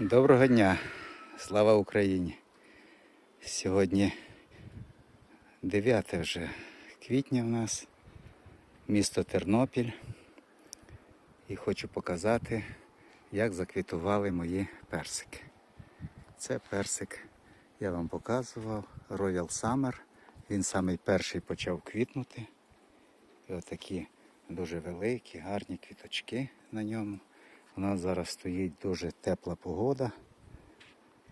Доброго дня, слава Україні. Сьогодні 9 вже квітня в нас, місто Тернопіль. І хочу показати, як заквітували мої персики. Це персик, я вам показував, Royal Summer. Він самий перший почав квітнути. І отакі дуже великі, гарні квіточки на ньому. У нас зараз стоїть дуже тепла погода.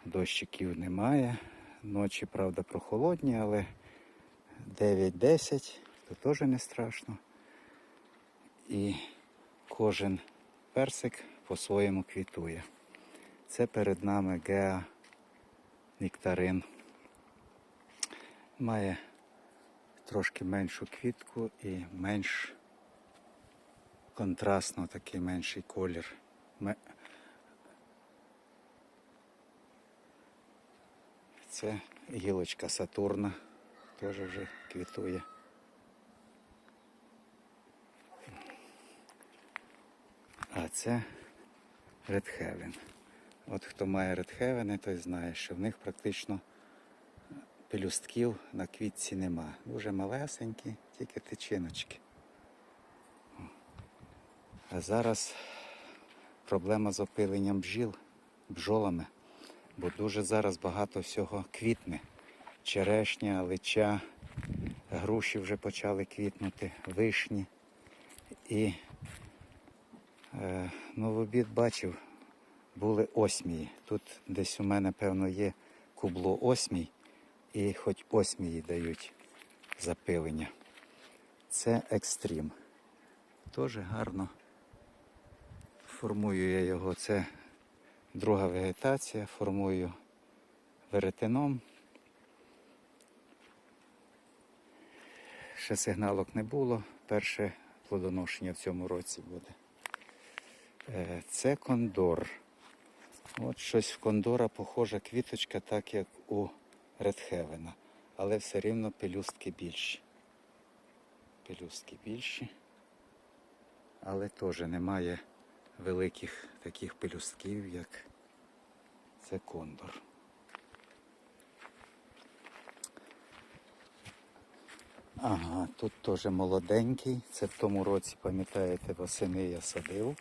Дощиків немає. Ночі, правда, прохолодні, але 9-10, то теж не страшно. І кожен персик по-своєму квітує. Це перед нами Геа Нектарин. Має трошки меншу квітку і менш контрастно такий менший колір. Це гілочка Сатурна, теж вже квітує. А це Редхевен. От хто має Редхевени, той знає, що в них практично пелюстків на квітці нема. Дуже малесенькі, тільки тичиночки. А зараз проблема з опиленням бджіл, бджолами, бо дуже зараз багато всього квітне. Черешня, лича, груші вже почали квітнути, вишні. І е, ну, в обід бачив, були осмії. Тут десь у мене, певно, є кубло осмій, і хоч осмії дають запилення. Це екстрім. Теж гарно формую я його. Це друга вегетація, формую веретеном. Ще сигналок не було. Перше плодоношення в цьому році буде. Е, Це кондор. От щось в кондора похожа квіточка, так як у Редхевена. Але все рівно пелюстки більші. Пелюстки більші. Але теж немає великих таких пелюстків, як це кондор. Ага, тут теж молоденький. Це в тому році, пам'ятаєте, восени я садив.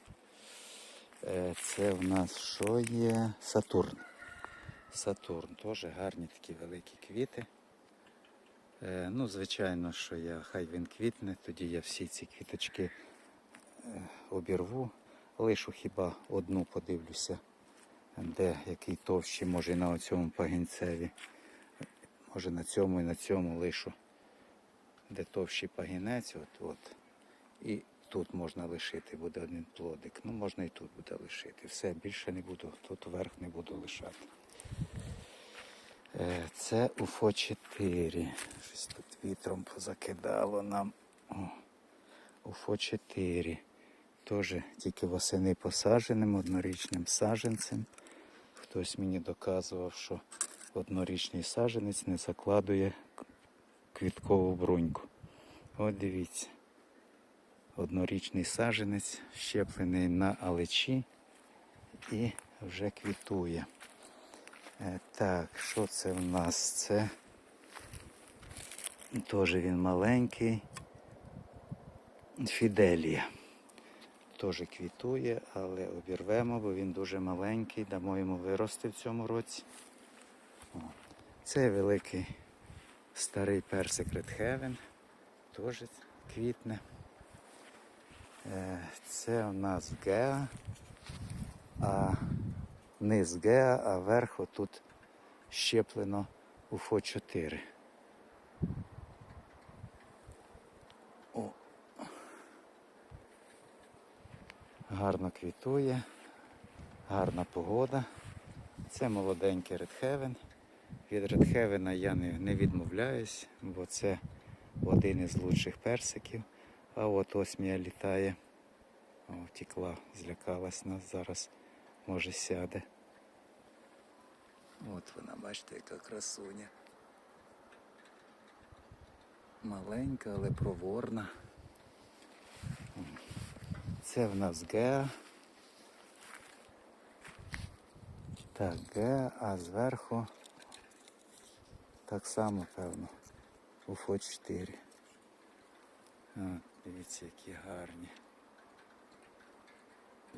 Е, Це в нас що є? Сатурн. Сатурн. Теж гарні такі великі квіти. Е, Ну, звичайно, що я хай він квітне, тоді я всі ці квіточки е, обірву. Лишу хіба одну подивлюся, де який товщий, може і на цьому пагінцеві. Може на цьому і на цьому лишу. Де товщий пагінець, от, от. І тут можна лишити, буде один плодик. Ну, можна і тут буде лишити. Все, більше не буду, тут верх не буду лишати. Е, Це УФО 4. Щось тут вітром позакидало нам. УФО 4. Теж тільки восени посадженим однорічним саджанцем. Хтось мені доказував, що однорічний саджанець не закладує квіткову бруньку. От дивіться. Однорічний саджанець, щеплений на алечі і вже квітує. Е, Так, що це в нас? Це теж він маленький. Фіделія. Теж квітує, але обірвемо, бо він дуже маленький, дамо йому вирости в цьому році. О. Це великий старий персик Red Heaven, теж квітне. Е, Це у нас Геа, а низ Геа, а верх отут щеплено УФО 4. Гарно квітує, гарна погода. Це молоденький Редхевен. Від Редхевена я не, не відмовляюсь, бо це один із лучших персиків. А от осмія літає. О, втекла, злякалась нас зараз, може сяде. От вона, бачите, яка красуня. Маленька, але проворна. Це в нас Геа. Так, Г, а зверху так само, певно. Уфо 4. От, дивіться, які гарні.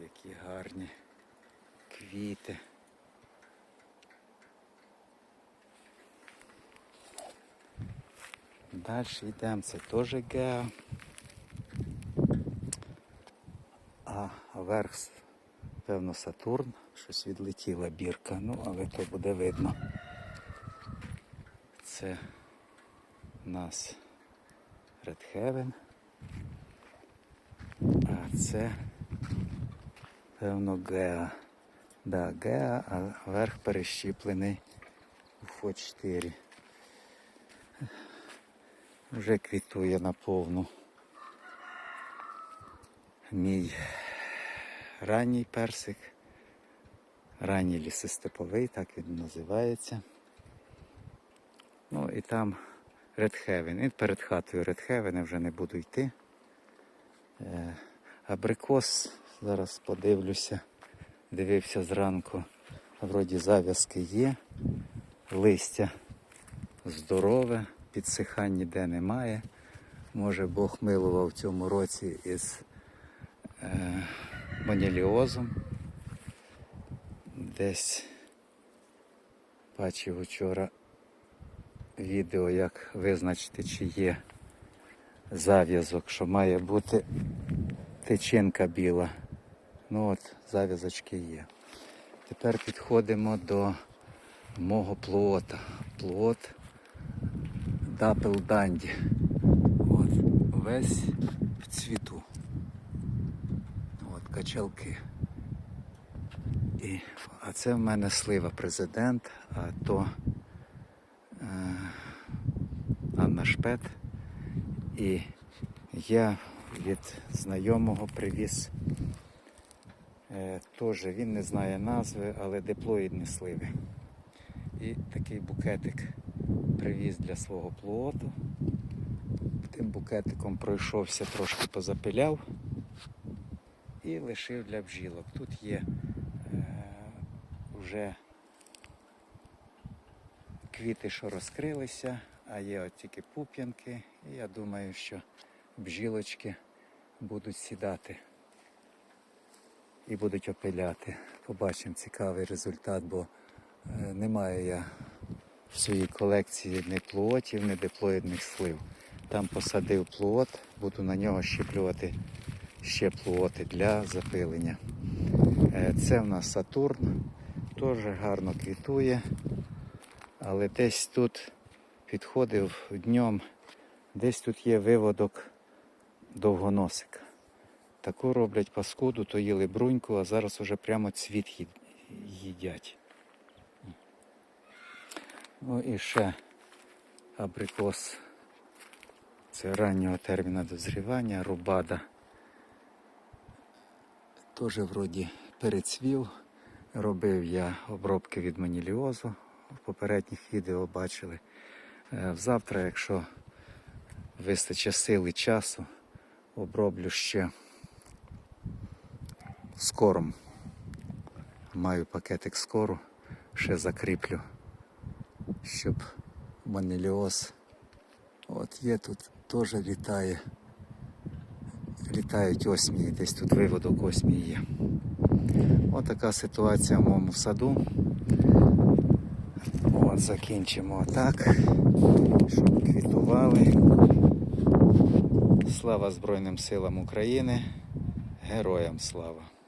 Які гарні квіти. Далі йдемо, це теж Геа. А верх, певно, Сатурн. Щось відлетіла бірка, ну, але то буде видно. Це у нас Heaven. А це, певно, Геа. Да, Геа, а верх перещіплений у 4. Вже квітує наповну. Мій ранній персик. Ранній лісостеповий, так він називається. Ну і там Heaven. І перед хатою я вже не буду йти. Е, Абрикос, зараз подивлюся. Дивився зранку. Вроді зав'язки є. Листя здорове, підсихань ніде немає. Може Бог милував в цьому році із е, моніліозом. Десь бачив вчора відео, як визначити, чи є зав'язок, що має бути тичинка біла. Ну от, зав'язочки є. Тепер підходимо до мого плота. Плот Дапл Данді. От, весь в цвіту. Качалки. І, а це в мене слива президент, а то е, Анна Шпет. І я від знайомого привіз е, теж, він не знає назви, але диплоїдні сливи. І такий букетик привіз для свого плоту. Тим букетиком пройшовся, трошки позапиляв і лишив для бджілок. Тут є е, вже квіти, що розкрилися, а є от тільки пуп'янки. І я думаю, що бджілочки будуть сідати і будуть опиляти. Побачимо цікавий результат, бо е, немає я в своїй колекції ні плотів, ні диплоїдних слив. Там посадив плот, буду на нього щеплювати ще плоти для запилення. Е, Це в нас Сатурн, теж гарно квітує, але десь тут підходив днем, десь тут є виводок довгоносика. Таку роблять паскуду, то їли бруньку, а зараз уже прямо цвіт їдять. Ну і ще абрикос. Це раннього терміну дозрівання, рубада. Теж вроді перецвів. Робив я обробки від маніліозу. В попередніх відео бачили. Е, Завтра, якщо вистачить сили часу, оброблю ще скором. Маю пакетик скору, ще закріплю щоб манеліоз. От є тут теж літає. Літають осмії, десь тут виводок осмії є. Така ситуація в моєму саду. От закінчимо так, щоб квітували. Слава Збройним силам України, героям слава!